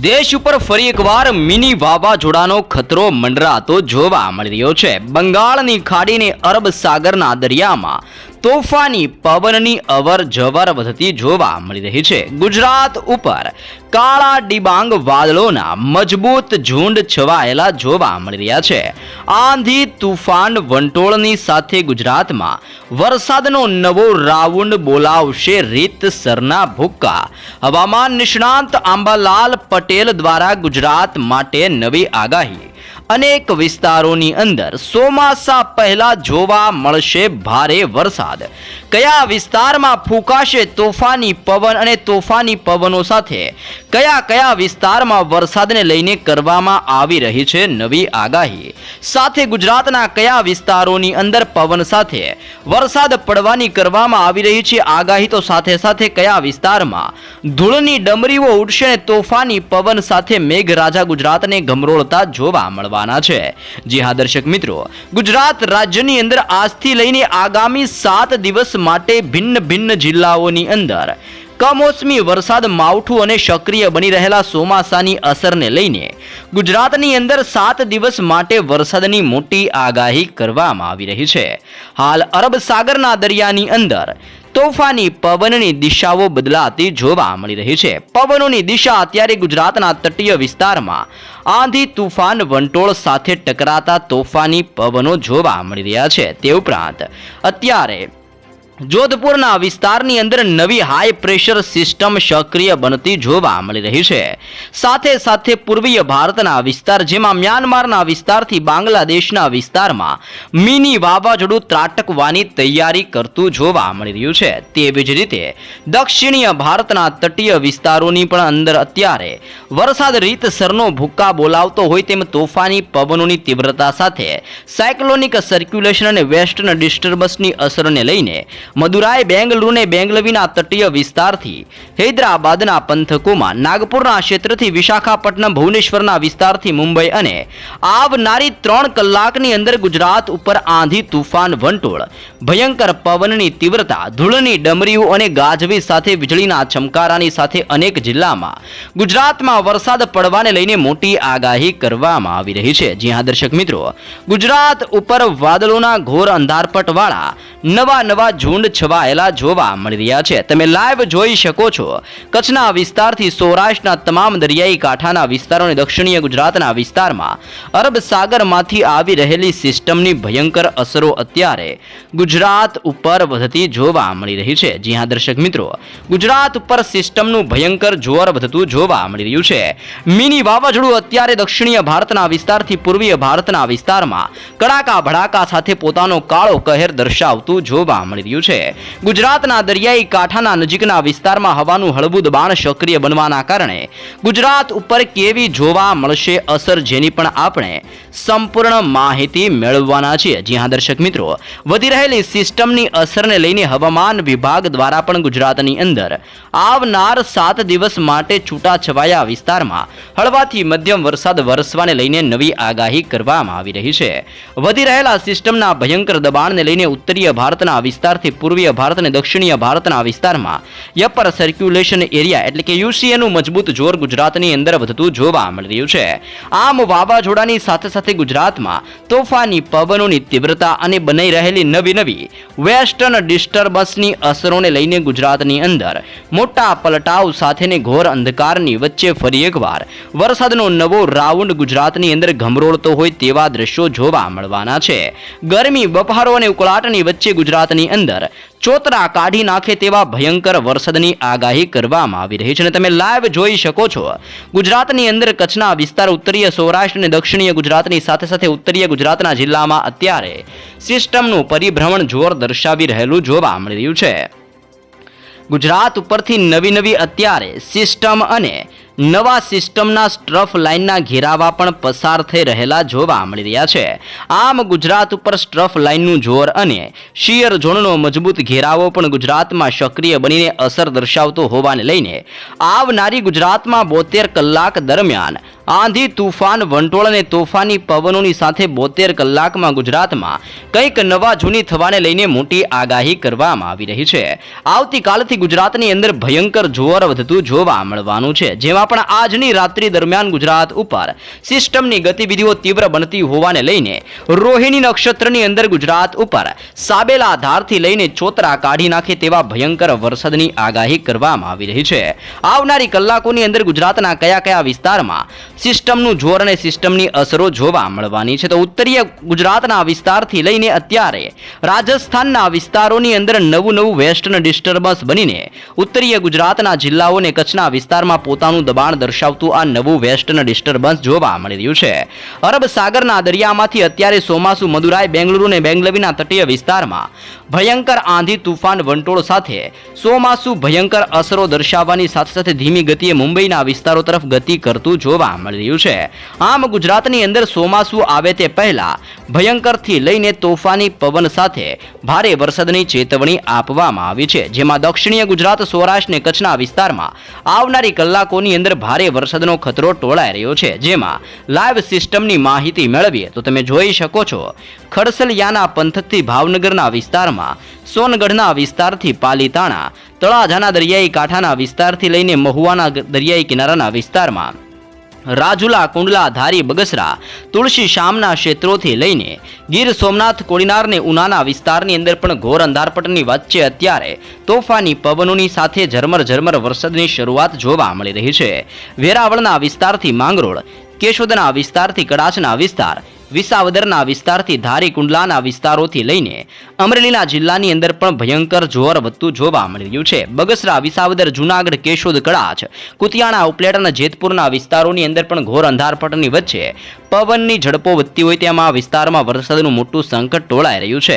દેશ ઉપર ફરી એકવાર મિની વાવાઝોડાનો ખતરો મંડરાતો જોવા મળી રહ્યો છે. બંગાળની ખાડીને અરબ સાગરના દરિયામાં તોફાની પવનની અવર જવર વધતી જોવા મળી રહી છે. ગુજરાત ઉપર કાળા ડિબાંગ વાદળોના મજબૂત ઝુંડ છવાયેલા જોવા મળી રહ્યા છે. આંધી તુફાન વંટોળની સાથે ગુજરાતમાં વરસાદનો નવો રાઉન્ડ બોલાવશે રીતસરના ભૂક્કા. હવામાન નિષ્ણાંત આંબાલાલ પટેલ દ્વારા ગુજરાત માટે નવી આગાહી. અનેક વિસ્તારોની અંદર ચોમાસા પહેલા જોવા મળશે ભારે વરસાદ. કયા વિસ્તારમાં ફૂંકાશે તોફાની પવન અને તોફાની પવનો સાથે? કયા કયા વિસ્તારમાં વરસાદને લઈને કરવામાં આવી રહી છે નવી આગાહી? સાથે ગુજરાતના કયા વિસ્તારોની અંદર પવન સાથે? વરસાદ પડવાની કરવામાં આવી રહી છે આગાહી, તો સાથે સાથે કયા વિસ્તારમાં? ધૂળની ડમરીઓ ઉડશે તોફાની પવન સાથે મેઘરાજા ગુજરાતને ગમરોળતા જોવા મળવાના છે. જી હા દર્શક મિત્રો, ગુજરાત રાજ્યની અંદર આજથી લઈને આગામી સાત દિવસ માટે ભિન્ન ભિન્ન જિલ્લાઓની અંદર કમોસમી વરસાદ માવઠું અને સક્રિય બની રહેલા ચોમાસાની અસરને લઈને ગુજરાતની અંદર સાત દિવસ માટે વરસાદની મોટી આગાહી કરવામાં આવી રહી છે. હાલ અરબ સાગરના દરિયાની અંદર તોફાની પવનની દિશાઓ બદલાતી જોવા મળી રહી છે. પવનોની દિશા અત્યારે ગુજરાતના તટીય વિસ્તારમાં આંધી તુફાન વંટોળ સાથે ટકરાતા તોફાની પવનો જોવા મળી રહ્યા છે. તે ઉપરાંત અત્યારે જોધપુરના વિસ્તારની અંદર નવી હાઈ પ્રેશર સિસ્ટમ સક્રિય બનતી જોવા મળી રહી છે. સાથે સાથે પૂર્વીય ભારતના વિસ્તાર જેમાં મ્યાનમારના વિસ્તારથી બાંગ્લાદેશના વિસ્તારમાં મિની વાવાઝોડું ત્રાટકવાની તૈયારી કરતું જોવા મળી રહ્યું છે. તેવી જ રીતે દક્ષિણીય ભારતના તટીય વિસ્તારોની પણ અંદર અત્યારે વરસાદ રીતસરનો ભૂક્કા બોલાવતો હોય તેમ તોફાની પવનોની તીવ્રતા સાથે સાયક્લોનિક સર્ક્યુલેશન અને વેસ્ટર્ન ડિસ્ટર્બન્સની અસરને લઈને મદુરાઈ બેંગલુરુને બેંગલવીના તટીય વિસ્તારથી, હૈદરાબાદના પંથકોમાં, નાગપુરના ક્ષેત્રથી વિશાખાપટ્ટનમ ભુવનેશ્વરના વિસ્તારથી મુંબઈ અને આવનારી ત્રણ કલાકની અંદર ગુજરાત ઉપર આંધી તુફાન વંટોળ, ભયંકર પવનની તીવ્રતા, ધૂળની ડમરીઓ અને ગાજવી સાથે વીજળીના ચમકારાની સાથે અનેક જિલ્લામાં ગુજરાતમાં વરસાદ પડવાને લઈને મોટી આગાહી કરવામાં આવી રહી છે. જી હા, દર્શક મિત્રો, ગુજરાત ઉપર વાદળોના ઘોર અંધારપટવાળા નવા નવા ઝુંડ છવાયેલા જોવા મળી રહ્યા છે. તમે લાઈવ જોઈ શકો છો. કચ્છના વિસ્તારથી સૌરાષ્ટ્રના તમામ દરિયાઈ કાંઠાના વિસ્તારો દક્ષિણીય ગુજરાતના વિસ્તારમાં અરબ સાગરમાંથી આવી રહેલી સિસ્ટમની ભયંકર અસરો અત્યારે ગુજરાત ઉપર વધતી જોવા મળી રહી છે. જી હા, દર્શક મિત્રો, ગુજરાત ઉપર સિસ્ટમનું ભયંકર જોર વધતું જોવા મળી રહ્યું છે. મિની વાવાઝોડું અત્યારે દક્ષિણીય ભારતના વિસ્તારથી પૂર્વીય ભારતના વિસ્તારમાં કડાકા ભડાકા સાથે પોતાનો કાળો કહેર દર્શાવતું જોવા મળી રહ્યું છે. ગુજરાતના દરિયાઈ કાંઠાના નજીકના વિસ્તારમાં હવાનું હળવું દબાણ સક્રિય બનવાના કારણે ગુજરાત ઉપર કેવી જોવા મળશે અસર જેની પણ આપણે સંપૂર્ણ માહિતી મેળવવાના છીએ. જી હા, દર્શક મિત્રો, વધી રહેલી સિસ્ટમની અસરને લઈને હવામાન વિભાગ દ્વારા પણ ગુજરાતની અંદર આવનાર સાત દિવસ માટે છૂટાછવાયા વિસ્તારમાં હળવાથી મધ્યમ વરસાદ વરસવાને લઈને નવી આગાહી કરવામાં આવી રહી છે. વધી રહેલા સિસ્ટમના ભયંકર દબાણને લઈને ઉત્તરીય ભારતના વિસ્તારથી પૂર્વીય ભારત અને દક્ષિણીય ભારતના વિસ્તારમાં. યપર સર્ક્યુલેશન એરિયા એટલે કે યુસીએનું મજબૂત જોર ગુજરાતની અંદર વધતું જોવા મળી રહ્યું છે. આમ વાવાઝોડાની સાથે સાથે ગુજરાતમાં તોફાની પવનોની તીવ્રતા અને બનાવી રહેલી નવી નવી વેસ્ટર્ન ડિસ્ટર્બન્સની અસરોને લઈને ગુજરાતની અંદર મોટા પલટાવ સાથેને ઘોર અંધકારની વચ્ચે ફરી એકવાર વરસાદનો નવો રાઉન્ડ ગુજરાતની અંદર ગમરોળતો હોય તેવા દ્રશ્યો જોવા મળવાના છે. ગરમી, બફારો અને ઉકળાટની વચ્ચે ગુજરાતની અંદર ચોતરા કાઢી નાખે તેવા ભયંકર વરસાદની આગાહી કરવામાં આવી રહી છે અને તમે લાઈવ જોઈ શકો છો. ગુજરાતની અંદર કચ્છના વિસ્તાર ઉત્તરીય સૌરાષ્ટ્ર અને દક્ષિણીય ગુજરાતની સાથે સાથે ઉત્તરીય ગુજરાતના જિલ્લામાં અત્યારે સિસ્ટમનું પરિભ્રમણ જોર દર્શાવી રહેલું જોવા મળી રહ્યું છે. ગુજરાત ઉપરથી નવી નવી અત્યારે સિસ્ટમ અને નવા સિસ્ટમના સ્ટ્રફ લાઇનના ઘેરાવા પણ પસાર થઈ રહેલા જોવા મળી રહ્યા છે. આમ ગુજરાત ઉપર સ્ટ્રફ લાઇનનું જોર અને શિયર ઝોનનો મજબૂત ઘેરાવો પણ ગુજરાતમાં સક્રિય બનીને અસર દર્શાવતો હોવાને લઈને આવનારી ગુજરાતમાં બોતેર કલાક દરમિયાન આંધી તુફાન, વંટોળ અને તોફાની પવનોની સાથે બોતેર કલાકમાં ગુજરાતમાં કંઈક નવા જૂની થવાને લઈને મોટી આગાહી કરવામાં આવી રહી છે. આવતીકાલથી ગુજરાતની અંદર ભયંકર જોર વધતું જોવા મળવાનું છે. જેમાં પણ આજની રાત્રિ દરમિયાન ગુજરાત ઉપર સિસ્ટમની ગતિવિધિઓ તીવ્ર બનતી હોવાને લઈને રોહિણી નક્ષત્રની અંદર ગુજરાત ઉપર સાબેલા ધારથી લઈને ચોતરા કાઢી નાખે તેવા ભયંકર વરસાદની આગાહી કરવામાં આવી રહી છે. આવનારી કલાકોની અંદર ગુજરાતના કયા કયા વિસ્તારમાં સિસ્ટમનું જોર અને સિસ્ટમની અસરો જોવા મળવાની છે. તો ઉત્તરીય ગુજરાતના વિસ્તારથી લઈને અત્યારે રાજસ્થાનના વિસ્તારોની અંદર નવું નવું વેસ્ટર્ન ડિસ્ટર્બન્સ બનીને ઉત્તરીય ગુજરાતના જિલ્લાઓ અને કચ્છના વિસ્તારમાં પોતાનું દબાણ દર્શાવતું આ નવું વેસ્ટર્ન ડિસ્ટર્બન્સ જોવા મળી રહ્યું છે. અરબ સાગરના દરિયામાંથી અત્યારે ચોમાસુ મદુરાઈ, બેંગલુરુ અને બેંગલવીના તટીય વિસ્તારમાં ભયંકર આંધી તુફાન વંટોળ સાથે સોમાસુ ભયંકર અસરો દર્શાવવાની સાથે સાથે ધીમી ગતિએ મુંબઈના વિસ્તારો તરફ ગતિ કરતું જોવા મળી રહ્યું છે. આમ ગુજરાતની અંદર ચોમાસુ આવે તે પહેલા ભયંકરથી લઈને તોફાની પવન સાથે ભારે વરસાદની ચેતવણી આપવામાં આવી છે. જેમાં દક્ષિણીય ગુજરાત, સૌરાષ્ટ્ર અને કચ્છના વિસ્તારમાં આવનારી કલાકોની અંદર ભારે વરસાદનો ખતરો ટોળાઈ રહ્યો છે. જેમાં લાઈવ સિસ્ટમની માહિતી મેળવીએ તો તમે જોઈ શકો છો, ખડસલિયાના પંથકથી ભાવનગરના વિસ્તારમાં, સોનગઢના વિસ્તારથી પાલીતાણા, તળાજાના દરિયાઈ કાંઠાના વિસ્તારથી લઈને મહુવાના દરિયાઈ કિનારાના વિસ્તારમાં રાજુલા, કુંડલા, ધારી, બગસરા, તુલસી શામના ક્ષેત્રોથી લઈને ગીર સોમનાથ કોડીનારને ઉનાના વિસ્તારની અંદર પણ ઘોર અંધારપટની વચ્ચે અત્યારે તોફાની પવનોની સાથે ઝરમર ઝરમર વરસાદની શરૂઆત જોવા મળી રહી છે. વેરાવળના વિસ્તારથી માંગરોળ, કેશોદના વિસ્તારથી કડાચના વિસ્તાર વિસાવદરના વિસ્તારથી ધારી કુંડલાના વિસ્તારોથી લઈને અમરેલીના જિલ્લાની અંદર પણ ભયંકર જોર વધતું જોવા મળી રહ્યું છે. બગસરા, વિસાવદર, જુનાગઢ, કેશોદ, કડાચ, કુતિયાણા ઉપલેટ અને જેતપુરના વિસ્તારોની અંદર પણ ઘોર અંધારપટની વચ્ચે પવનની ઝડપો વધતી હોય તેમાં આ વિસ્તારમાં વરસાદનું મોટું સંકટ ટોળાઈ રહ્યું છે.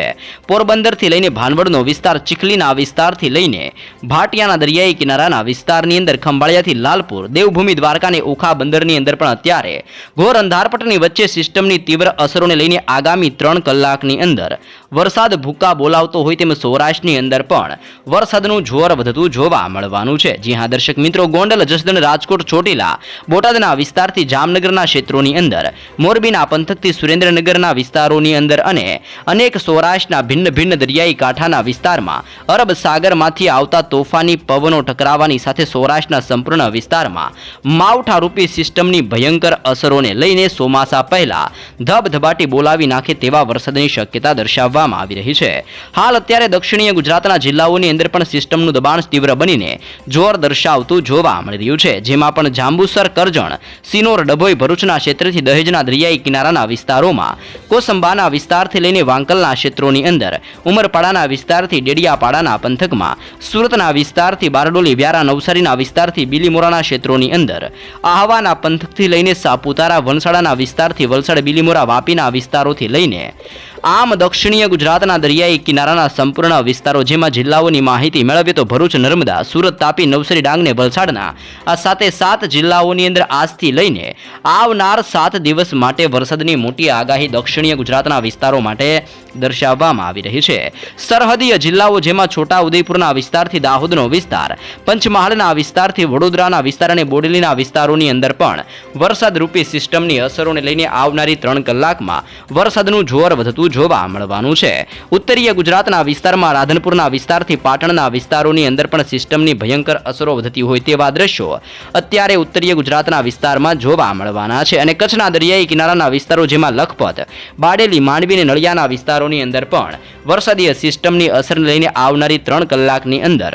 પોરબંદરથી લઈને ભાનવડનો વિસ્તાર, ચીખલીના વિસ્તારથી લઈને ભાટિયાના દરિયાઈ કિનારાના વિસ્તારની અંદર, ખંભાળિયાથી લાલપુર, દેવભૂમિ દ્વારકા અને ઓખા બંદરની અંદર પણ અત્યારે ઘોર અંધારપટની વચ્ચે સિસ્ટમની તીવ્ર અસરોને લઈને આગામી ત્રણ કલાકની અંદર વરસાદ ભૂકા બોલાવતો હોય તેમ સૌરાષ્ટ્રની અંદર પણ વરસાદનું જોર વધતું જોવા મળવાનું છે. જી હા, દર્શક મિત્રો, ગોંડલ, જસદણ, રાજકોટ, ચોટીલા, બોટાદના વિસ્તારથી જામનગરના ક્ષેત્રોની અંદર, મોરબીના પંથકથી સુરેન્દ્રનગરના વિસ્તારોની અંદર અને અનેક સૌરાષ્ટ્રના ભિન્ન ભિન્ન દરિયાઈ કાંઠાના વિસ્તારમાં, અરબ સાગરમાંથી આવતા તોફાની પવનો ટકરાવાની સાથે સૌરાષ્ટ્રના સંપૂર્ણ વિસ્તારમાં માવઠારૂપી સિસ્ટમની ભયંકર અસરોને લઈને ચોમાસા પહેલા ધબધબાટી બોલાવી નાખે તેવા વરસાદની શક્યતા દર્શાવવામાં આવી રહી છે. હાલ અત્યારે દક્ષિણીય ગુજરાતના જિલ્લાઓની અંદર પણ સિસ્ટમનું દબાણ તીવ્ર બનીને જોર દર્શાવતું જોવા મળી રહ્યું છે. જેમાં પણ જાંબુસર, કરજણ, સિનોર, ડભોઈ, ભરૂચના ક્ષેત્રથી દહેજના દરિયાઈ કિનારાના વિસ્તારોમાં કોસંબાના વિસ્તારથી લઈને વાંકલના ક્ષેત્રોની અંદર, ઉમરપાડાના વિસ્તારથી ડેડિયાપાડાના પંથકમાં, સુરતના વિસ્તારથી બારડોલી, વ્યારા, નવસારીના વિસ્તારથી બિલીમોરાના ક્ષેત્રોની અંદર, આહવાના પંથકથી લઈને સાપુતારા વલસાડાના વિસ્તારથી વલસાડ, બિલીમોરા, વાપીના વિસ્તારોથી લઈને આમ દક્ષિણીય ગુજરાતના દરિયાઈ કિનારાના સંપૂર્ણ વિસ્તારો જેમાં જિલ્લાઓની માહિતી મેળવીએ તો ભરૂચ, નર્મદા, સુરત, તાપી, નવસારી, ડાંગને, વલસાડના આ સાથે સાત જિલ્લાઓની અંદર આજથી લઈને આવનાર સાત દિવસ માટે વરસાદની મોટી આગાહી દક્ષિણીય ગુજરાતના વિસ્તારો માટે દર્શાવવામાં આવી રહી છે. સરહદીય જિલ્લાઓ જેમાં છોટા ઉદયપુરના વિસ્તારથી દાહોદનો વિસ્તાર, પંચમહાલના વિસ્તારથી વડોદરાના વિસ્તાર અને બોડેલીના વિસ્તારોની અંદર પણ વરસાદરૂપી સિસ્ટમની અસરોને લઈને આવનારી ત્રણ કલાકમાં વરસાદનું જોર વધતું જોવા મળવાનું છે. ઉત્તરીય ગુજરાતના વિસ્તારમાં રાધનપુરના વિસ્તારથી પાટણના વિસ્તારોની અંદર પણ સિસ્ટમની ભયંકર અસરો વધતી હોય તેવા દ્રશ્યો અત્યારે ઉત્તરીય ગુજરાતના વિસ્તારમાં જોવા મળવાના છે અને કચ્છના દરિયાઈ કિનારાના વિસ્તારો જેમાં લખપત, બાડેલી, માંડવી અને નળિયાના વિસ્તારોની અંદર પણ વરસાદીય સિસ્ટમની અસરને લઈને આવનારી ત્રણ કલાકની અંદર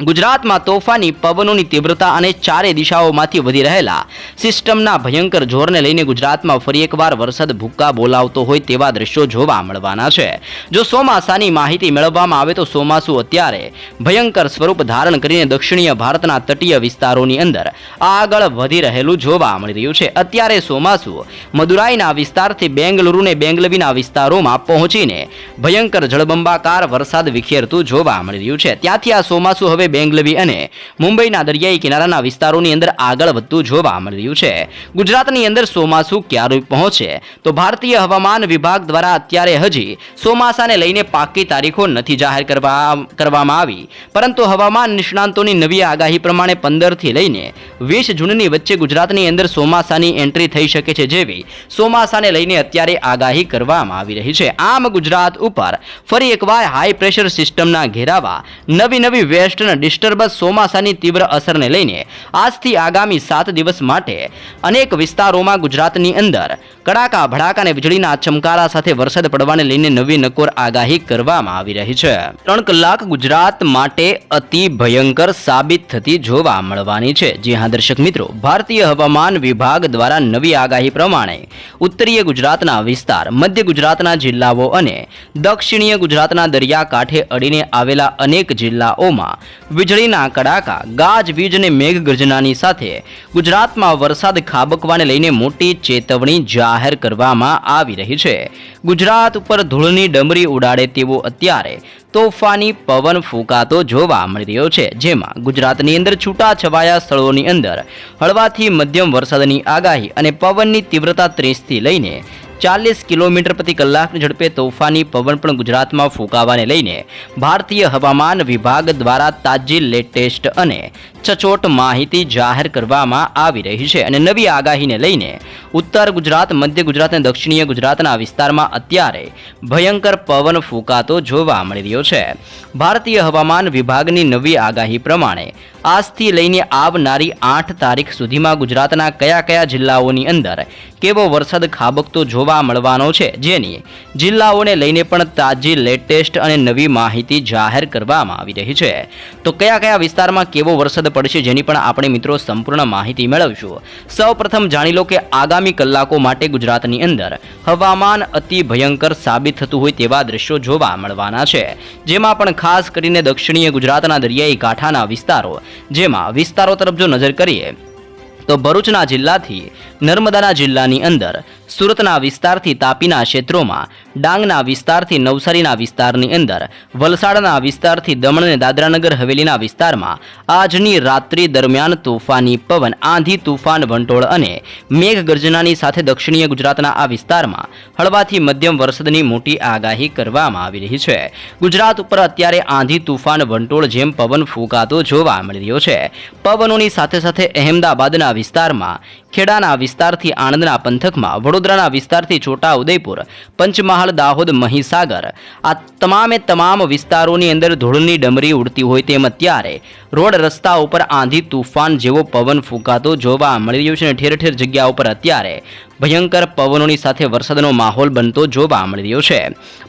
ગુજરાતમાં તોફાની, પવનોની તીવ્રતા અને ચારે દિશાઓમાંથી વધી રહેલા સિસ્ટમના ભયંકર જોરને લઈને ગુજરાતમાં ફરી એકવાર વરસાદ ભૂક્કા બોલાવતો હોય તેવા દ્રશ્યો જોવા મળવાના છે. જો ચોમાસાની માહિતી મેળવવામાં આવે તો ચોમાસું અત્યારે ભયંકર સ્વરૂપ ધારણ કરીને દક્ષિણીય ભારતના તટીય વિસ્તારોની અંદર આગળ વધી રહેલું જોવા મળી રહ્યું છે. અત્યારે ચોમાસું મદુરાઈના વિસ્તારથી બેંગલુરુ ને બેંગલવીના વિસ્તારોમાં પહોંચીને ભયંકર જળબંબાકાર વરસાદ વિખેરતું જોવા મળી રહ્યું છે. ત્યાંથી આ ચોમાસું હવે હવે બેંગલવી અને મુંબઈના દરિયાઈ કિનારાના વિસ્તારોની અંદર આગળ વધતું જોવા મળી રહ્યું છે. ગુજરાતની અંદર ચોમાસું ક્યારે પહોંચે? તો ભારતીય હવામાન વિભાગ દ્વારા અત્યારે હજી ચોમાસાને લઈને પાકી તારીખો નથી જાહેર કરવા, કરવામાં આવી. પરંતુ હવામાન નિષ્ણાંતોની નવી આગાહી પ્રમાણે પંદરથી લઈને વીસ જૂનની વચ્ચે ગુજરાતની અંદર ચોમાસાની એન્ટ્રી થઈ શકે છે જેવી ચોમાસાને લઈને અત્યારે આગાહી કરવામાં આવી રહી છે. આમ ગુજરાત ઉપર ફરી એકવાર હાઈ પ્રેશર સિસ્ટમના ઘેરાવા નવી નવી વેસ્ટર્ન ડિસ્ટર્બન્સ ચોમાસાની તીવ્ર અસરને લઈને આજથી આગામી સાત દિવસ માટે અનેક વિસ્તારોમાં ગુજરાતની અંદર કડાકા, ભડાકા અને વીજળીના ચમકારા સાથે વરસાદ પડવાને લઈને નવી નકોર આગાહી કરવામાં આવી રહી છે. ત્રણ કલાક ગુજરાત માટે અતિ ભયંકર સાબિત થતી જોવા મળવાની છે. જી હા, દર્શક મિત્રો, ભારતીય હવામાન વિભાગ દ્વારા નવી આગાહી પ્રમાણે ઉત્તરીય ગુજરાતના વિસ્તાર, મધ્ય ગુજરાતના જિલ્લાઓ અને દક્ષિણીય ગુજરાતના દરિયાકાંઠે અડીને આવેલા અનેક જિલ્લાઓમાં વીજળીના કડાકા ગાજવીજ અને મેઘગર્જનાની સાથે ગુજરાતમાં વરસાદ ખાબકવાને લઈને મોટી ચેતવણી જાહેર કરવામાં આવી રહી છે. ગુજરાત ઉપર ધૂળની ડમરી ઉડાડે તેવો અત્યારે તોફાની પવન ફૂંકાતો જોવા મળી રહ્યો છે, જેમાં ગુજરાતની અંદર છૂટાછવાયા સ્થળોની અંદર હળવાથી મધ્યમ વરસાદની આગાહી અને પવનની તીવ્રતા ત્રીસથી લઈને ચાલીસ કિલોમીટર પ્રતિ કલાકની ઝડપે તોફાની પવન પણ ગુજરાતમાં ફૂંકાવાને લઈને ભારતીય હવામાન વિભાગ દ્વારા તાજી લેટેસ્ટ અને સચોટ માહિતી જાહેર કરવામાં આવી રહી છે અને નવી આગાહીને લઈને ઉત્તર ગુજરાત, મધ્ય ગુજરાત અને દક્ષિણીય ગુજરાતના વિસ્તારમાં અત્યારે ભયંકર પવન ફૂંકાતો જોવા મળી રહ્યો છે. ભારતીય હવામાન વિભાગની નવી આગાહી પ્રમાણે આજથી લઈને આવનારી આઠ તારીખ સુધીમાં ગુજરાતના કયા કયા જિલ્લાઓની અંદર કેવો વરસાદ ખાબકતો જોવા મળવાનો છે. જેની જિલ્લાઓને લઈને પણ તાજી લેટેસ્ટ અને નવી માહિતી જાહેર કરવામાં આવી રહી છે. તો કયા કયા વિસ્તારમાં કેવો વરસાદ પડશે જેની પણ આપણે મિત્રો સંપૂર્ણ માહિતી મેળવશું. સૌપ્રથમ જાણી લો કે આગામી કલાકો માટે ગુજરાતની અંદર હવામાન અતિ ભયંકર સાબિત થતું હોય તેવા દ્રશ્યો જોવા મળવાના છે. જેમાં પણ ખાસ કરીને દક્ષિણીય ગુજરાતના દરિયાઈ કાંઠાના વિસ્તારો, જેમાં વિસ્તારો તરફ જો નજર કરીએ, તો ભરૂચના જિલ્લાથી નર્મદાના જિલ્લાની અંદર સુરતના વિસ્તારથી તાપીના ક્ષેત્રોમાં, ડાંગના વિસ્તારથી નવસારીના વિસ્તારની અંદર, વલસાડના વિસ્તારથી દમણ અને દાદરાનગર હવેલીના વિસ્તારમાં આજની રાત્રિ દરમિયાન તોફાની પવન, આંધી તુફાન, વંટોળ અને મેઘગર્જનાની સાથે દક્ષિણીય ગુજરાતના આ વિસ્તારમાં હળવાથી મધ્યમ વરસાદની મોટી આગાહી કરવામાં આવી રહી છે. ગુજરાત ઉપર અત્યારે આંધી તુફાન, વંટોળ જેમ પવન ફૂંકાતો જોવા મળી રહ્યો છે. પવનોની સાથે સાથે અહેમદાબાદના વિસ્તારમાં ખેડાના વિસ્તારથી આણંદના પંથકમાં, વડોદરાના વિસ્તારથી છોટા ઉદયપુર પંચમહાલ, દાહોદ, મહીસાગર. આ તમામે તમામ વિસ્તારોની અંદર ધૂળની ડમરી ઉડતી હોય તેમ અત્યારે રોડ રસ્તા ઉપર આંધી, તુફાન જેવો પવન ફૂંકાતો જોવા મળી રહ્યો છે અને ઠેર ઠેર જગ્યા ઉપર અત્યારે ભયંકર પવનોની સાથે વરસાદનો માહોલ બનતો જોવા મળી રહ્યો છે.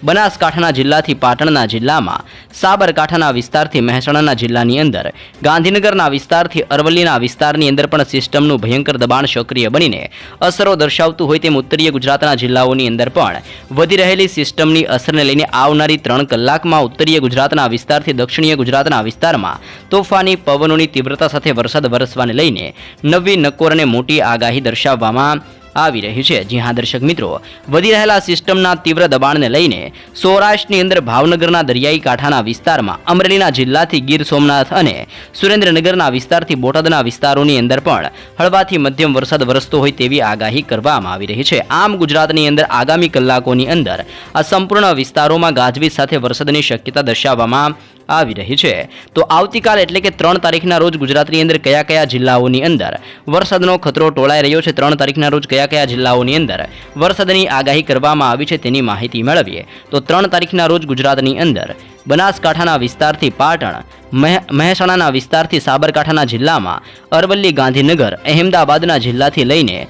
બનાસકાંઠાના જિલ્લાથી પાટણના જિલ્લામાં, સાબરકાંઠાના વિસ્તારથી મહેસાણાના જિલ્લાની અંદર, ગાંધીનગરના વિસ્તારથી અરવલ્લીના વિસ્તારની અંદર પણ સિસ્ટમનું ભયંકર દબાણ સક્રિય બનીને અસરો દર્શાવતું હોય તેમ ઉત્તરીય ગુજરાતના જિલ્લાઓની અંદર પણ વધી રહેલી સિસ્ટમની અસરને લઈને આવનારી ત્રણ કલાકમાં ઉત્તરીય ગુજરાતના વિસ્તારથી દક્ષિણીય ગુજરાતના વિસ્તારમાં તોફાની પવનોની તીવ્રતા સાથે વરસાદ વરસવાને લઈને નવી નકોર અને મોટી આગાહી દર્શાવવામાં આવી રહી છે. જી હા, દર્શક મિત્રો, વધી રહેલા સિસ્ટમના તીવ્ર દબાણને લઈને સૌરાષ્ટ્રની અંદર ભાવનગરના દરિયાઈ કાંઠાના વિસ્તારમાં, અમરેલીના જિલ્લાથી ગીર સોમનાથ અને સુરેન્દ્રનગરના વિસ્તારથી બોટાદના વિસ્તારોની અંદર પણ હળવાથી મધ્યમ વરસાદ વરસતો હોય તેવી આગાહી કરવામાં આવી રહી છે. આમ ગુજરાતની અંદર આગામી કલાકોની અંદર આ સંપૂર્ણ વિસ્તારોમાં ગાજવીજ સાથે વરસાદની શક્યતા દર્શાવવામાં આવી રહી છે. તો આવતીકાલ એટલે કે ત્રણ તારીખના રોજ ગુજરાતની અંદર કયા કયા જિલ્લાઓની અંદર વરસાદનો ખતરો ટોળાઈ રહ્યો છે ત્રણ તારીખના રોજ કયા કયા જિલ્લાઓની અંદર વરસાદની આગાહી કરવામાં આવી છે તેની માહિતી મેળવીએ. તો ત્રણ તારીખના રોજ ગુજરાતની અંદર બનાસકાંઠાના વિસ્તારથી પાટણ, મહે- મહેસાણાના વિસ્તારથી સાબરકાંઠાના જિલ્લામાં અરવલ્લી ગાંધીનગર, અહેમદાબાદના જિલ્લાથી લઈને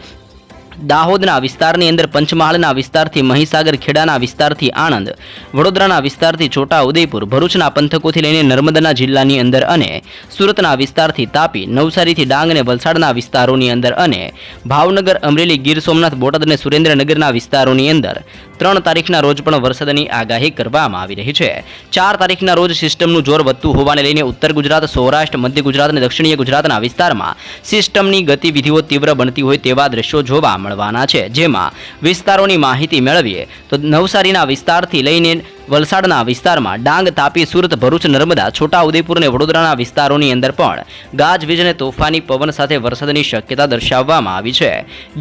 દાહોદના વિસ્તારની અંદર પંચમહાલના વિસ્તારથી મહીસાગર, ખેડાના વિસ્તારથી આણંદ, વડોદરાના વિસ્તારથી છોટા ઉદયપુર ભરૂચના પંથકોથી લઈને નર્મદાના જિલ્લાની અંદર અને સુરતના વિસ્તારથી તાપી, નવસારીથી ડાંગ અને વલસાડના વિસ્તારોની અંદર અને ભાવનગર, અમરેલી, ગીર સોમનાથ, બોટાદ અને સુરેન્દ્રનગરના વિસ્તારોની અંદર ત્રણ તારીખના રોજ પણ વરસાદની આગાહી કરવામાં આવી રહી છે. ચાર તારીખના રોજ સિસ્ટમનું જોર વધતું હોવાને લઈને ઉત્તર ગુજરાત, સૌરાષ્ટ્ર, મધ્ય ગુજરાત અને દક્ષિણીય ગુજરાતના વિસ્તારમાં સિસ્ટમની ગતિવિધિઓ તીવ્ર બનતી હોય તેવા દ્રશ્યો જોવા મળવાના છે. જેમાં વિસ્તારોની માહિતી મેળવીએ તો નવસારીના વિસ્તારથી લઈને વલસાડના વિસ્તારમાં ડાંગ તાપી સુરત ભરૂચ નર્મદા છોટા ઉદેપુર અને વડોદરાના વિસ્તારોની અંદર પણ ગાજવીજ અને તોફાની પવન સાથે વરસાદની શક્યતા દર્શાવવામાં આવી છે.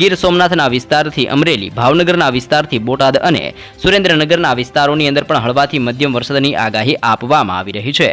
ગીર સોમનાથના વિસ્તારથી અમરેલી, ભાવનગરના વિસ્તારથી બોટાદ અને સુરેન્દ્રનગરના વિસ્તારોની અંદર પણ હળવાથી મધ્યમ વરસાદની આગાહી આપવામાં આવી રહી છે.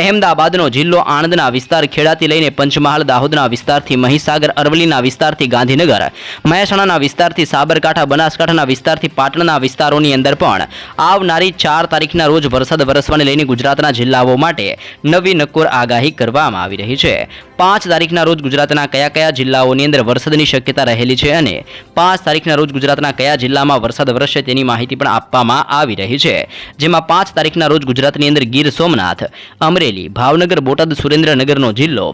અહેમદાબાદનો જિલ્લો આણંદના વિસ્તાર ખેડાથી લઈને પંચમહાલ દાહોદના વિસ્તારથી મહીસાગર અરવલીના વિસ્તારથી ગાંધીનગર, મહેસાણાના વિસ્તારથી સાબરકાંઠા, બનાસકાંઠાના વિસ્તારથી પાટણના વિસ્તારોની અંદર પણ આવનારી ચાર તારીખના રોજ વરસાદ વરસવાને લઈને ગુજરાતના જિલ્લાઓ માટે નવી નક્કોર આગાહી કરવામાં આવી રહી છે. પાંચ તારીખના રોજ ગુજરાતના કયા કયા જિલ્લાઓની અંદર વરસાદની શક્યતા રહેલી છે અને પાંચ તારીખના રોજ ગુજરાતના કયા જિલ્લામાં વરસાદ વરસશે તેની માહિતી પણ આપવામાં આવી રહી છે. જેમાં પાંચ તારીખના રોજ ગુજરાતની અંદર ગીર સોમનાથ, અમરેલી, ભાવનગર, બોટાદ, સુરેન્દ્રનગરનો જિલ્લો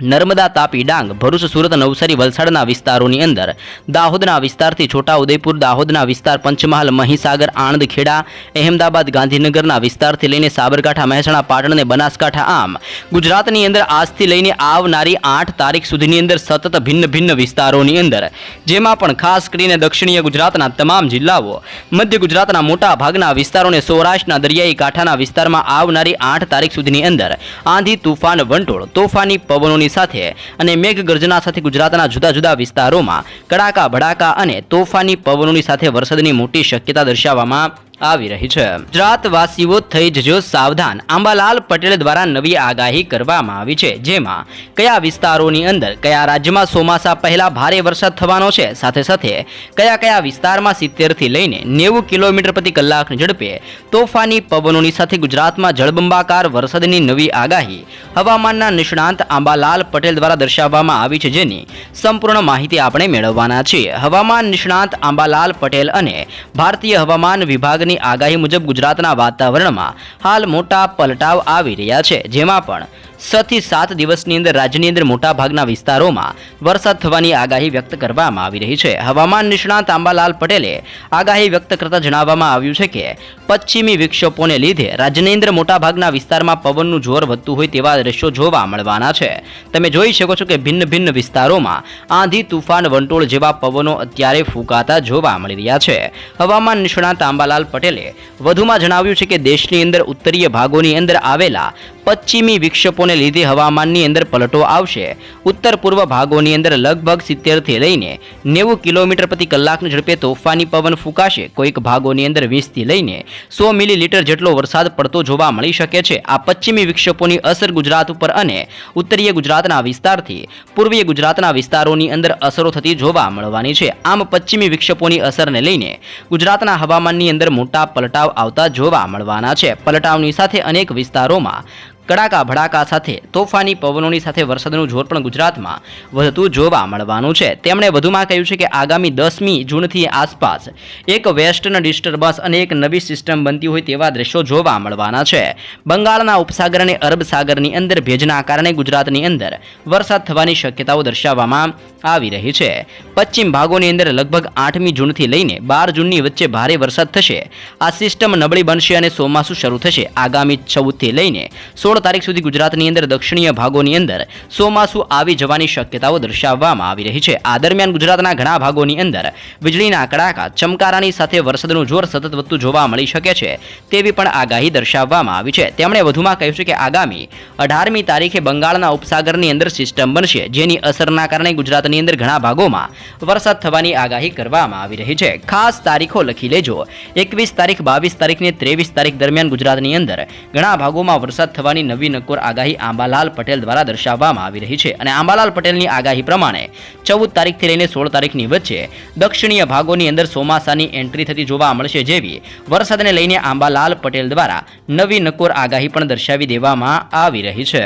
નર્મદા તાપી ડાંગ, ભરૂચ, સુરત, નવસારી, વલસાડના વિસ્તારોની અંદર. દાહોદના વિસ્તારથી છોટા ઉદેપુર દાહોદના વિસ્તાર પંચમહાલ, મહીસાગર આણંદ ખેડા અહેમદાબાદ, ગાંધીનગરના વિસ્તારથી લઈને સાબરકાંઠા, મહેસાણા, પાટણ અને બનાસકાંઠા આમ. ગુજરાતની અંદર આજથી લઈને આવનારી આઠ તારીખ સુધીની અંદર સતત ભિન્ન ભિન્ન વિસ્તારોની અંદર. જેમાં પણ ખાસ કરીને દક્ષિણીય ગુજરાતના તમામ જિલ્લાઓ. મધ્ય ગુજરાતના મોટા ભાગના વિસ્તારોને સૌરાષ્ટ્રના દરિયાઈ કાંઠાના વિસ્તારમાં આવનારી આઠ તારીખ સુધીની અંદર. આંધી, તુફાન, વંટોળ, તોફાની પવનોની સાથે અને મેઘગર્જના સાથે ગુજરાતના જુદા જુદા વિસ્તારોમાં કડાકા ભડાકા અને તોફાની પવનોની સાથે વરસાદની મોટી શક્યતા દર્શાવવામાં આવી રહી છે. ગુજરાતવાસીઓ થઈ જજો સાવધાન. આંબાલાલ પટેલ દ્વારા નવી આગાહી કરવામાં આવી છે. જેમાં કયા વિસ્તારોની અંદર, કયા રાજ્યમાં ચોમાસા પહેલા ભારે વરસાદ થવાનો છે, સાથે સાથે કયા કયા વિસ્તારમાં સિત્તેરથી લઈને નેવું કિલોમીટર પ્રતિ કલાકની ઝડપે તોફાની પવનોની સાથે ગુજરાતમાં જળબંબાકાર વરસાદની નવી આગાહી હવામાનના નિષ્ણાંત આંબાલાલ પટેલ દ્વારા દર્શાવવામાં આવી છે, જેની સંપૂર્ણ માહિતી આપણે મેળવવાના છીએ. હવામાન નિષ્ણાંત આંબાલાલ પટેલ અને ભારતીય હવામાન વિભાગની આગાહી મુજબ ગુજરાતના વાતાવરણમાં હાલ મોટા પલટાવ આવી રહ્યા છે જેમાં પણ છ સાત દિવસની અંદર રાજ્યની અંદર મોટાભાગના વિસ્તારોમાં વરસાદ થવાની આગાહી વ્યક્ત કરવામાં આવી રહી છે. હવામાન નિષ્ણાંત આંબાલાલ પટેલે આગાહી વ્યક્ત કરતા જણાવવામાં આવ્યું છે કે, પશ્ચિમી વિક્ષેપોને લીધે રાજ્યની અંદર મોટાભાગના વિસ્તારમાં પવનનું જોર વધતું હોય તેવા દ્રશ્યો જોવા મળવાના છે. તમે જોઈ શકો છો કે ભિન્ન ભિન્ન વિસ્તારોમાં આંધી, તુફાન, વંટોળ જેવા પવનો અત્યારે ફૂંકાતા જોવા મળી રહ્યા છે. હવામાન નિષ્ણાંત આંબાલાલ પટેલે વધુમાં જણાવ્યું છે કે, દેશની અંદર ઉત્તરીય ભાગોની અંદર આવેલા પશ્ચિમી વિક્ષેપોને લીધે હવામાનની અંદર પલટો આવશે. ઉત્તર પૂર્વ ભાગોની અંદર લગભગ સિત્તેરથી લઈને નેવું કિલોમીટર પ્રતિ કલાકની ઝડપે તોફાની પવન ફૂંકાશે. કોઈક ભાગોની અંદર વીસથી લઈને સો મિલીલીટર જેટલો વરસાદ પડતો જોવા મળી શકે છે. આ પશ્ચિમી વિક્ષેપોની અસર ગુજરાત ઉપર અને ઉત્તરીય ગુજરાતના વિસ્તારથી પૂર્વીય ગુજરાતના વિસ્તારોની અંદર અસરો થતી જોવા મળવાની છે. આમ પશ્ચિમી વિક્ષેપોની અસરને લઈને ગુજરાતના હવામાનની અંદર મોટા પલટાવ આવતા જોવા મળવાના છે. પલટાવની સાથે અનેક વિસ્તારોમાં કડાકા ભડાકા સાથે, તોફાની પવનોની સાથે વરસાદનું જોર પણ ગુજરાતમાં વધતું જોવા મળવાનું છે. તેમણે વધુમાં કહ્યું છે કે આગામી દસમી જૂનથી આસપાસ એક વેસ્ટર્ન ડિસ્ટર્બન્સ અને એક નવી સિસ્ટમ બનતી હોય તેવા દ્રશ્યો જોવા મળવાના છે. બંગાળના ઉપસાગર અને અરબ સાગરની અંદર ભેજના કારણે ગુજરાતની અંદર વરસાદ થવાની શક્યતાઓ દર્શાવવામાં આવી રહી છે. પશ્ચિમ ભાગોની અંદર લગભગ આઠમી જૂનથી લઈને બાર જૂનની વચ્ચે ભારે વરસાદ થશે. આ સિસ્ટમ નબળી બનશે અને ચોમાસું શરૂ થશે. આગામી ચૌદથી લઈને સોળ તારીખ સુધી ગુજરાતની અંદર દક્ષિણીય ભાગોની અંદર ચોમાસું આવી જવાની શક્યતાઓ દર્શાવવામાં આવી રહી છે. આ દરમિયાન ગુજરાતના ઘણા ભાગોની અંદર વીજળીના કડાકા, ચમકારાની સાથે વરસાદનું જોર સતત વધતું જોવા મળી શકે છે તેવી પણ આગાહી દર્શાવવામાં આવી છે. તેમણે વધુમાં કહ્યું છે કે આગામી અઢારમી તારીખે બંગાળના ઉપસાગરની અંદર સિસ્ટમ બનશે, જેની અસરના કારણે ગુજરાતની અંદર ઘણા ભાગોમાં વરસાદ થવાની આગાહી કરવામાં આવી રહી છે. ખાસ તારીખો લખી લેજો. એકવીસ તારીખ, બાવીસ તારીખ ને ત્રેવીસ તારીખ દરમિયાન ગુજરાતની અંદર ઘણા ભાગોમાં વરસાદ થવાની નવી નકોર આગાહી આંબાલાલ પટેલ દ્વારા દર્શાવવામાં આવી રહી છે અને આંબાલાલ પટેલની આગાહી પ્રમાણે ચૌદ તારીખથી લઈને સોળ તારીખની વચ્ચે દક્ષિણીય ભાગોની અંદર ચોમાસાની એન્ટ્રી થતી જોવા મળશે જેવી વરસાદને લઈને આંબાલાલ પટેલ દ્વારા નવી નકોર આગાહી પણ દર્શાવી દેવામાં આવી રહી છે.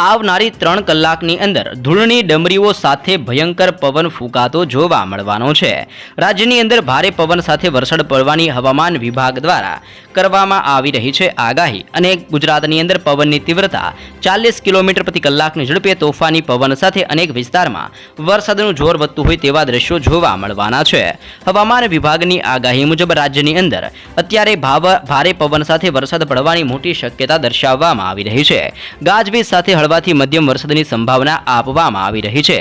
આવનારી ત્રણ કલાકની અંદર ધૂળની ડમરીઓ સાથે ભયંકર પવન ફૂંકાતો જોવા મળવાનો છે. રાજ્યની અંદર ભારે પવન સાથે વરસાદ પડવાની હવામાન વિભાગ દ્વારા કરવામાં આવી રહી છે આગાહી અને ગુજરાતની અંદર પવનની વરસાદની તીવ્રતા ચાલીસ કિલોમીટર પ્રતિ કલાકની ઝડપે તોફાની પવન સાથે અનેક વિસ્તારમાં વરસાદનું જોર વધતું હોય તેવા દ્રશ્યો જોવા મળવાના છે. હવામાન વિભાગની આગાહી મુજબ રાજ્યની અંદર અત્યારે ભારે પવન સાથે વરસાદ પડવાની મોટી શક્યતા દર્શાવવામાં આવી રહી છે. ગાજવીજ સાથે હળવાથી મધ્યમ વરસાદની સંભાવના આપવામાં આવી રહી છે.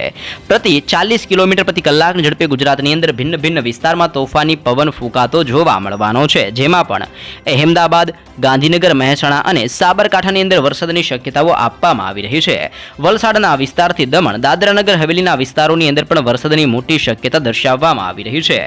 પ્રતિ ચાલીસ કિલોમીટર પ્રતિ કલાકની ઝડપે ગુજરાતની અંદર ભિન્ન ભિન્ન વિસ્તારમાં તોફાની પવન ફૂંકાતો જોવા મળવાનો છે. જેમાં પણ અહેમદાબાદ, ગાંધીનગર, મહેસાણા અને સાબરકાંઠાની અંદર વરસાદની શક્યતાઓ આપવામાં આવી રહી છે. વલસાડના વિસ્તારથી દમણ, દાદરાનગર, હવેલીના વિસ્તારોની અંદર પણ વરસાદની મોટી શક્યતા દર્શાવવામાં આવી રહી છે.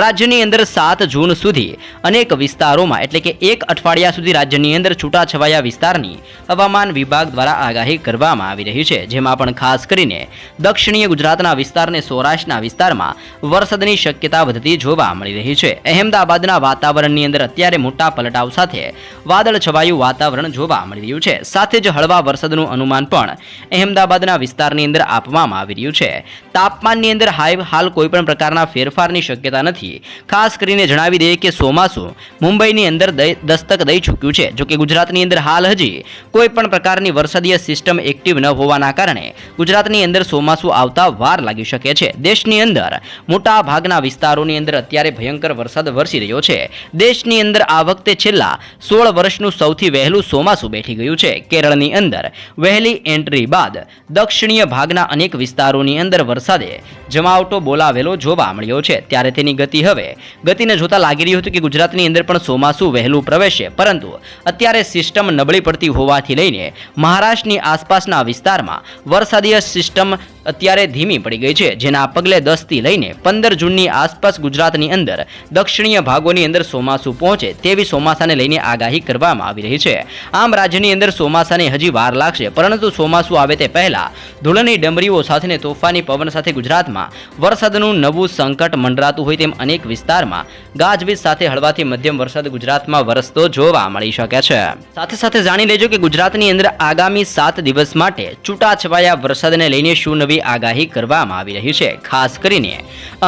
રાજ્યની અંદર સાત જૂન સુધી અનેક વિસ્તારોમાં, એટલે કે એક અઠવાડિયા સુધી રાજ્યની અંદર છૂટાછવાયા વિસ્તારની હવામાન વિભાગ દ્વારા આગાહી કરવામાં આવી રહી છે. જેમાં પણ ખાસ કરીને દક્ષિણીય ગુજરાતના વિસ્તારને સૌરાષ્ટ્રના વિસ્તારમાં વરસાદની શક્યતા વધતી જોવા મળી રહી છે. અહેમદાબાદના વાતાવરણની અંદર અત્યારે મોટા પલટાવ સાથે વાદળ છવાયું વાતાવરણ જોવા મળી રહ્યું છે. સાથે જ હળવા વરસાદનું અનુમાન પણ અહેમદાબાદના વિસ્તારની અંદર આપવામાં આવી રહ્યું છે. તાપમાનની અંદર હાઈ હાલ કોઈપણ પ્રકારના ફેરફારની શક્યતા નથી. ખાસ કરીને જણાવી દઈએ કે ચોમાસું મુંબઈની અંદર દસ્તક દઈ ચૂક્યું છે. જોકે ગુજરાતની અંદર હાલ હજી કોઈપણ પ્રકારની વરસાદીય સિસ્ટમ એક્ટિવ ન હોવાના કારણે ગુજરાતની અંદર ચોમાસું આવતા વાર લાગી શકે છે. દેશની અંદર મોટા ભાગના વિસ્તારોની અંદર અત્યારે ભયંકર વરસાદ વરસી રહ્યો છે. દેશની અંદર આ વખતે છેલ્લા સોળ વર્ષનું સૌથી વહેલું ચોમાસું બેઠી ગયું છે. કેરળની અંદર. વહેલી એન્ટ્રી બાદ દક્ષિણીય ભાગના અનેક વિસ્તારોની અંદર વરસાદે જમાવટો બોલાવેલો જોવા મળ્યો છે. ત્યારે તેની ગતિ હવે ગતિને જોતા લાગી રહ્યું હતું કે ગુજરાતની અંદર પણ ચોમાસું વહેલું પ્રવેશે, પરંતુ અત્યારે સિસ્ટમ નબળી પડતી હોવાથી લઈને મહારાષ્ટ્રની આસપાસના વિસ્તારમાં વરસાદીય સિસ્ટમ અત્યારે ધીમી પડી ગઈ છે, જેના પગલે દસથી લઈને પંદર જૂનની આસપાસ ગુજરાતની અંદર દક્ષિણીય ભાગોની અંદર ચોમાસું પહોંચે તેવી ચોમાસાને લઈને આગાહી કરવામાં આવી રહી છે. આમ રાજ્યની અંદર ચોમાસાને હજી વાર લાગશે, પરંતુ ચોમાસું આવે તે પહેલા ધૂળની ડમરીઓ સાથેને તોફાની પવન સાથે ગુજરાતમાં વરસાદનું નવું સંકટ મંડરાતું હોય તેમ અનેક વિસ્તારમાં ગાજવીજ સાથે હળવાથી મધ્યમ વરસાદ ગુજરાતમાં વરસતો જોવા મળી શકે છે. સાથે સાથે જાણી લેજો કે ગુજરાતની અંદર આગામી સાત દિવસ માટે છૂટાછવાયા વરસાદને લઈને શું નવી આગાહી કરવામાં આવી રહી છે. ખાસ કરીને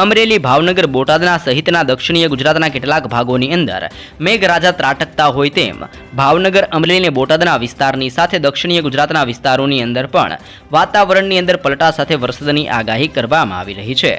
અમરેલી ભાવનગર બોટાદના સહિતના દક્ષિણીય ગુજરાતના કેટલાક ભાગોની અંદર મેઘરાજા ત્રાટકતા હોય તેમ ભાવનગર, અમરેલી બોટાદના વિસ્તારની સાથે દક્ષિણીય ગુજરાતના વિસ્તારોની અંદર પણ વાતાવરણની અંદર પલટા સાથે વરસાદની આગાહી કરવામાં આવી રહી છે.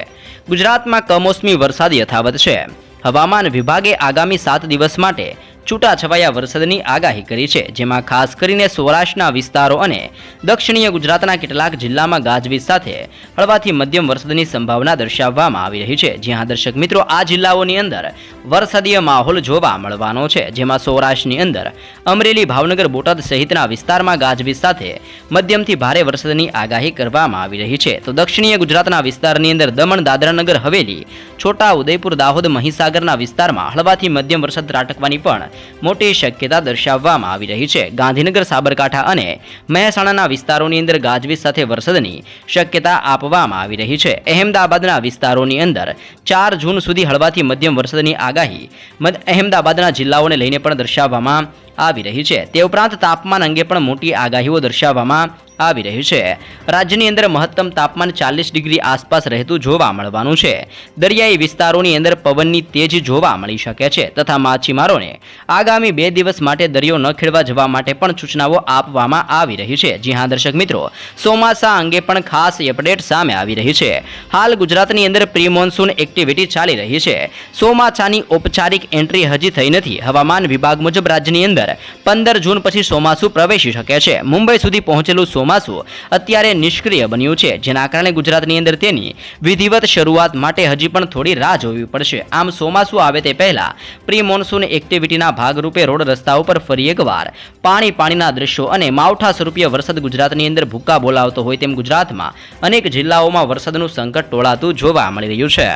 ગુજરાતમાં કમોસમી વરસાદ યથાવત છે. હવામાન વિભાગે આગામી સાત દિવસ માટે છૂટાછવાયા વરસાદની આગાહી કરી છે, જેમાં ખાસ કરીને સૌરાષ્ટ્રના વિસ્તારો અને દક્ષિણીય ગુજરાતના કેટલાક જિલ્લામાં ગાજવીજ સાથે હળવાથી મધ્યમ વરસાદની સંભાવના દર્શાવવામાં આવી રહી છે. જ્યાં દર્શક મિત્રો, આ જિલ્લાઓની અંદર વરસાદીય માહોલ જોવા મળવાનો છે, જેમાં સૌરાષ્ટ્રની અંદર અમરેલી, ભાવનગર, બોટાદ સહિતના વિસ્તારમાં ગાજવીજ સાથે મધ્યમથી ભારે વરસાદની આગાહી કરવામાં આવી રહી છે. તો દક્ષિણીય ગુજરાતના વિસ્તારની અંદર દમણ, દાદરાનગર, હવેલી, છોટા ઉદયપુર, દાહોદ, મહીસાગરના વિસ્તારમાં હળવાથી મધ્યમ વરસાદ ત્રાટકવાની પણ મોટી શક્યતા દર્શાવવામાં આવી રહી છે. ગાંધીનગર, સાબરકાંઠા અને મહેસાણાના વિસ્તારોની અંદર ગાજવીજ સાથે વરસાદની શક્યતા આપવામાં આવી રહી છે. અહેમદાબાદના વિસ્તારોની અંદર ચાર જૂન સુધી હળવાથી મધ્યમ વરસાદની આગાહી અહેમદાબાદના જિલ્લાઓને લઈને પણ દર્શાવવામાં આવી રહી છે. તે ઉપરાંત તાપમાન અંગે પણ મોટી આગાહીઓ દર્શાવવામાં આવી રહ્યું છે. રાજ્યની અંદર મહત્તમ તાપમાન ચાલીસ ડિગ્રી આસપાસ રહેતું જોવા મળવાનું છે. દરિયાઈ વિસ્તારોની અંદર પવનની તેજ જોવા મળી શકે છે તથા માછીમારોને આગામી બે દિવસ માટે દરિયો ન ખેડવા જવા માટે પણ સૂચનાઓ આપવામાં આવી રહી છે. જી હા, દર્શક મિત્રો, ચોમાસા અંગે પણ ખાસ અપડેટ સામે આવી રહી છે. હાલ ગુજરાતની અંદર પ્રી મોન્સૂન એક્ટિવિટી ચાલી રહી છે. ચોમાસાની ઔપચારિક એન્ટ્રી હજી થઈ નથી. હવામાન વિભાગ મુજબ રાજ્યની અંદર પંદર જૂન પછી ચોમાસું પ્રવેશી શકે છે. મુંબઈ સુધી પહોંચેલું ચોમાસું અત્યારે નિષ્ક્રિય બન્યું છે. જેના કારણે ગુજરાતની અંદર તેની વિધિવત શરૂઆત માટે હજી પણ થોડી રાહ જોવી પડશે. આમ ચોમાસું આવે તે પહેલા પ્રી મોન્સૂન એક્ટિવિટીના ભાગરૂપે રોડ રસ્તા ઉપર ફરી એકવાર પાણી પાણીના દ્રશ્યો અને માવઠા સ્વરૂપીય વરસાદ ગુજરાતની અંદર ભૂક્કા બોલાવતો હોય તેમ ગુજરાતમાં અનેક જિલ્લાઓમાં વરસાદનું સંકટ ટોળાતું જોવા મળી રહ્યું છે.